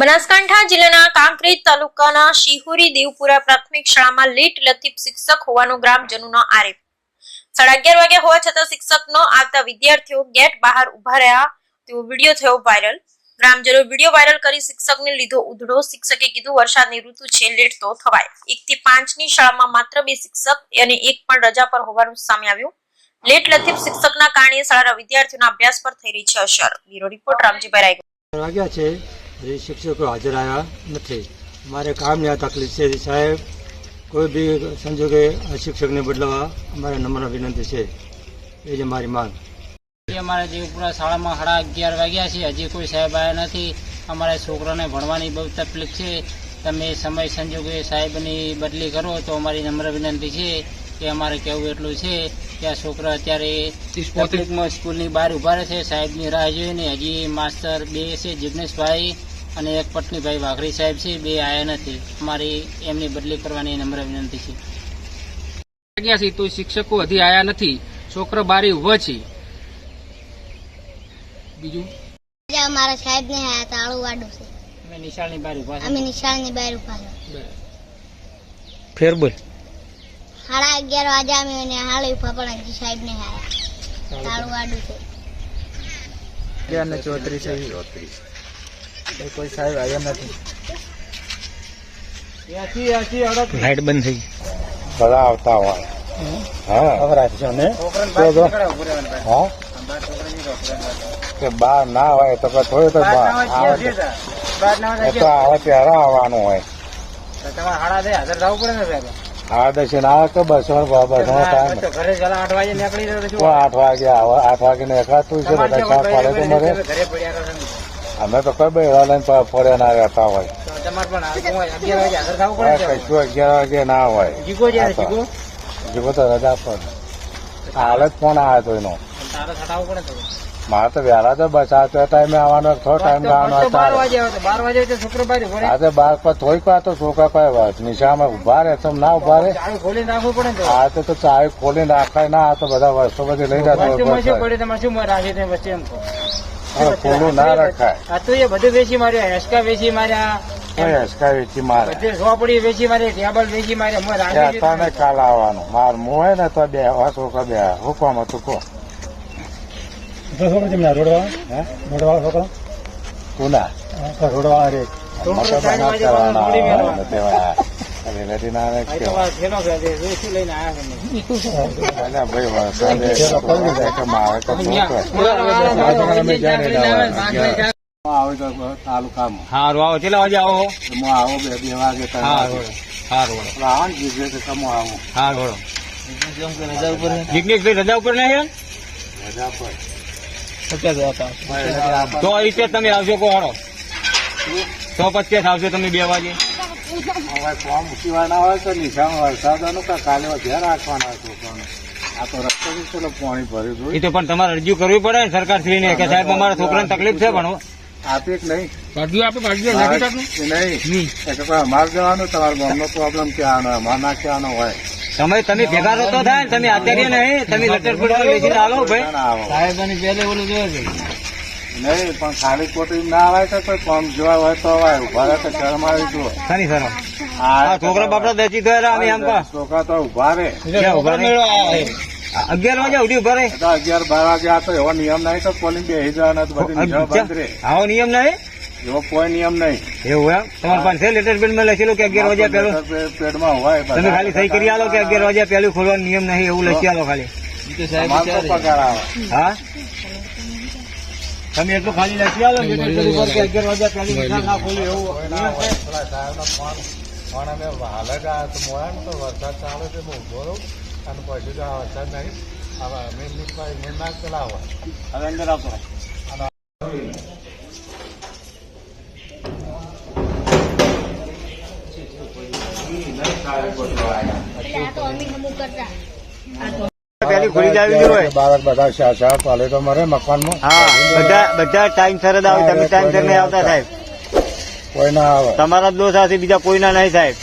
બનાસકાંઠા જિલ્લાના કાંકરેજ તાલુકાના શિહોરી દેવપુરા પ્રાથમિક શાળામાં લેટ લતીફ શિક્ષક હોવાનો ગ્રામજનોનો આરોપ. સાડા અગિયાર વાગે હોવા છતાં શિક્ષક ન આવતા વિદ્યાર્થીઓ ગેટ બહાર ઊભા રહ્યા. તેવો વીડિયો થયો વાયરલ. ગ્રામજનો વીડિયો વાયરલ કરી શિક્ષકને લીધો ઉધડો. શિક્ષકે કીધું, વરસાદની ઋતુ છે, લેટ તો થવાય. એક થી પાંચ શાળામાં માત્ર બે શિક્ષક અને એક પણ રજા પર હોવાનું સામે આવ્યું. લેટ લતીફ શિક્ષકના કારણે શાળાના વિદ્યાર્થીઓના અભ્યાસ પર થઈ રહી છે અસર. બ્યુરો રિપોર્ટ રામજીભાઈ રાય છે. હજી શિક્ષકો હાજર આવ્યા નથી. અમારે કામની આ તકલીફ છે સાહેબ. કોઈ બી સંજોગે આ શિક્ષકને બદલાવા અમારે નમ્ર વિનંતી છે. એ જ અમારી માંગ. અમારા દેવપુરા શાળામાં સાડા અગિયાર વાગ્યા છે. હજી કોઈ સાહેબ આવ્યા નથી. અમારા છોકરાને ભણવાની બહુ તકલીફ છે. તમે સમય સંજોગે સાહેબની બદલી કરો તો અમારી નમ્ર વિનંતી છે કે અમારે કહેવું એટલું છે કે આ છોકરા અત્યારે તકલીફમાં સ્કૂલની બહાર ઊભા રહે છે. સાહેબની રાહ જોઈને હજી માસ્ટર બે છે જિગ્નેશભાઈ. અને એક પટનીભાઈ વાઘરી સાહેબ છે બે આયા નથી અમારી એમની બદલી કરવાની નમ્ર વિનંતી છે. વાગ્યા છે તો શિક્ષકો હજી આયા નથી. છોકરો બારી ઊભો છે. બીજું? અમારા સાહેબ ને આયા તાળું વાડું છે. અમે નિશાળની બહાર ઊભા અમે નિશાળની બહાર ઊભા ફેર બોલ. સાડા અગિયાર વાગે અમે એને હાલ ઊભા પણ હજી સાહેબ ને આયા તાળું વાડું છે. લાઈટ બંધ થઈ બધા આવતા હોય. હા. ખબર છે ને. હા? કે બહાર ના હોય તો થોડું તો બહાર આવે તો આવે ત્યારે આવવાનું હોય. તમારે સાડા દે હાજર થવું પડે ને સાહેબ આ દશે ના કે બસો બસો ટાઈમ. તો આઠ વાગે નીકળી જાય તો તો આઠ વાગે આવે આઠ વાગે ને એકાતું છે બધા ચા પાડે તો મરે. અમે તો કઈ ભાઈ લઈને પ- પડ્યા ના રહેતા હોય. પડે. કશું અગિયાર વાગે ના હોય. જીગો હા, તો. રજા પર. હાલત ફોન આવ્યો હતો એનો. પડે મારે તો વહેલા તો બસ આ તો ટાઈમે આવવાનો થોડો ટાઈમ આવવાનો તો બાર વાગે આવે તો બાર પર થોડીક વાર તો છોકરા કોઈ વાત નિશામાં ઊભા રહે તો ના ઊભા રહે. પડે તો. આ તો તો ચાવી ખોલીને નાખાય ના આ તો બધા વર્ષો બધી લઈ જતો ખોલું ના રખાય. આ તો એ બધું વેચી માર્યા હેસકા વેચી માર્યા કોઈ વેચી મારે બધે સોપડી વેચી મારી ટેબલ વેચી માર્યા હું રાખી ત્યાં દીધું. તને કાલ આવવાનું. માર મો હોય ને તો બે વાસો તો બે હુકમ હતું કો હે? રોડવા છોકરો સાંજ વાગે પાછો થોડી મેળવા. રેડી ના આ કે મારે તો આવે તાલુકામાં. હારું આવો કેટલા વાગે આવો? હું આવો બે બે વાગે એટલે આવો. ને જીજે તમે આવો. હારું જિગ્નેશભાઈ રજા ઉપર નહીં? રજા પર. તો રીતે તમે આવશો કોણો હારો તો પચીસ આવશો તમે બે વાગે. હવે ફોર્મ મૂકીવાના હોય તો નિશાન વરસાદનું કે કાલે ધ્યાન રાખવાના હોય છોકરાને આ તો રસ્તો બી ચલો પાણી ભર્યું એ તો પણ તમારે અરજી કરવી પડે ને સરકાર શ્રીને કે સાહેબ અમારા છોકરાને તકલીફ છે પણ આપે કે નહીં. કાઢ્યું આપે કાઢ્યું એ નહીં. એ તો કોઈ અમારે જવાનું તમારે ગામનો પ્રોબ્લેમ ક્યાંનો હોય અમારે ના ક્યાંનો હોય. તમે તમે ભેગા તો થાય ને તમે અત્યારે નહીં તમે લટર પડી બેસીને આવો ભાઈ. સાહેબ પહેલે ઓલું જોયું છે. નહીં પણ ખાલી ખોટી ના આવે તો કોઈ કોમ જોવા હોય તો આવે ઊભા રહે તો શરમ આવી જુઓ. સારી સર આ આ છોકરા બાપડા દસી થયા અમે એમ છોકરા તો ઊભા રે ઊભા? અગિયાર વાગે ઉઠી ઊભા રે અગિયાર બાર વાગે આ તો એવો નિયમ નહીં તો પોલીસ બેસી જવાના તો બધી નિયમ આવો નિયમ નહીં? એવો કોઈ નિયમ નહીં. એવું એમ? તમારે પાસે લેટર પેડમાં લખેલું કે અગિયાર વાગ્યા પેલું પેડમાં હોય તમે ખાલી સહી કરી આલો કે અગિયાર વાગ્યા પેલું ખોલવાનો નિયમ નહીં એવું લખી આલો ખાલી. પગાર આવે. હા? તમે એટલું ખાલી નથી કે અગિયાર વાગ્યા પહેલું નિશાન ના ખોલ્યું એવું. પણ અમે હાલ જ આ તો મોડા ને તો વરસાદ ચાલે છે બહુ ઊભો અને પછી તો આ વરસાદ નહીં. હવે અમે મેં ના ચલાવો હવે અંદર આપો. આ તો અમે હમું કરતા. પહેલી ખુલી જ આવી હોય. બાળક બધા શા શા પાલે તો મરે મકાનમાં. હા બધા બધા ટાઈમ સર જ આવે. તમે ટાઈમ સર નહીં આવતા સાહેબ. કોઈ ના આવે. તમારા જ દોષ હશે બીજા કોઈના નહીં સાહેબ.